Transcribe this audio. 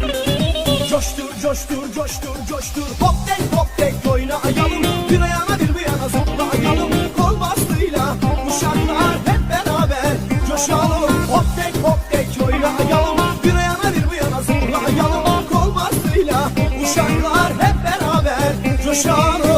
Coştur coştur coştur coştur. Hop tek hop tek oynayalım. Bir ayağına bir bir yana zıplayalım. Kol bastığıyla uşaklar hep beraber coşalım. Hop tek hop tek oynayalım. Bir ayağına bir bir yana zıplayalım. Kol bastığıyla uşaklar hep beraber coşalım.